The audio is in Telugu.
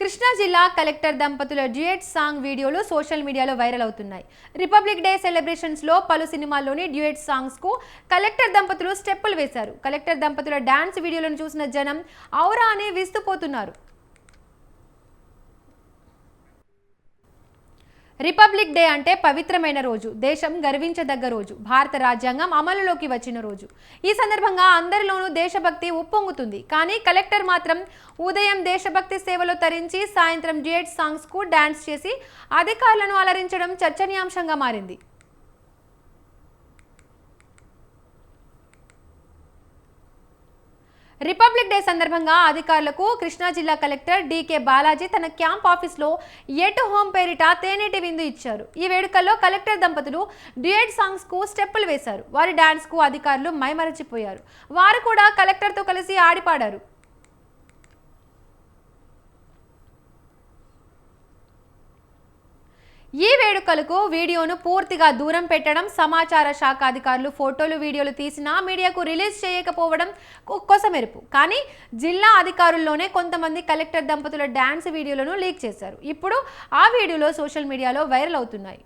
కృష్ణా జిల్లా కలెక్టర్ దంపతుల డ్యూయట్ సాంగ్ వీడియోలు సోషల్ మీడియాలో వైరల్ అవుతున్నాయి. రిపబ్లిక్ డే సెలబ్రేషన్స్లో పలు సినిమాల్లోని డ్యూయట్ సాంగ్స్కు కలెక్టర్ దంపతులు స్టెప్పులు వేశారు. కలెక్టర్ దంపతుల డ్యాన్స్ వీడియోలను చూసిన జనం ఔరా అని విస్తుపోతున్నారు. రిపబ్లిక్ డే అంటే పవిత్రమైన రోజు. దేశం గర్వించదగ్గ రోజు. భారత రాజ్యాంగం అమలులోకి వచ్చిన రోజు. ఈ సందర్భంగా అందరిలోనూ దేశభక్తి ఉప్పొంగుతుంది. కానీ కలెక్టర్ మాత్రం ఉదయం దేశభక్తి సేవలో తరించి సాయంత్రం డ్యూయట్ సాంగ్స్కు డ్యాన్స్ చేసి అధికారులను అలరించడం చర్చనీయాంశంగా మారింది. రిపబ్లిక్ డే సందర్భంగా అధికారులకు కృష్ణా జిల్లా కలెక్టర్ డీకే బాలాజీ తన క్యాంప్ ఆఫీస్లో ఎటు హోమ్ పేరిట తేనెటి విందు ఇచ్చారు. ఈ వేడుకల్లో కలెక్టర్ దంపతులు డ్యూయట్ సాంగ్స్కు స్టెప్పులు వేశారు. వారి డాన్స్కు అధికారులు మైమరచిపోయారు. వారు కూడా కలెక్టర్తో కలిసి ఆడిపాడారు ఈ వేడుకలకు వీడియోను పూర్తిగా దూరం పెట్టడం సమాచార శాఖ అధికారులు ఫోటోలు వీడియోలు తీసినా మీడియాకు రిలీజ్ చేయకపోవడం కొసమెరుపు. కానీ జిల్లా అధికారుల్లోనే కొంతమంది కలెక్టర్ దంపతుల డ్యాన్స్ వీడియోలను లీక్ చేశారు. ఇప్పుడు ఆ వీడియోలో సోషల్ మీడియాలో వైరల్ అవుతున్నాయి.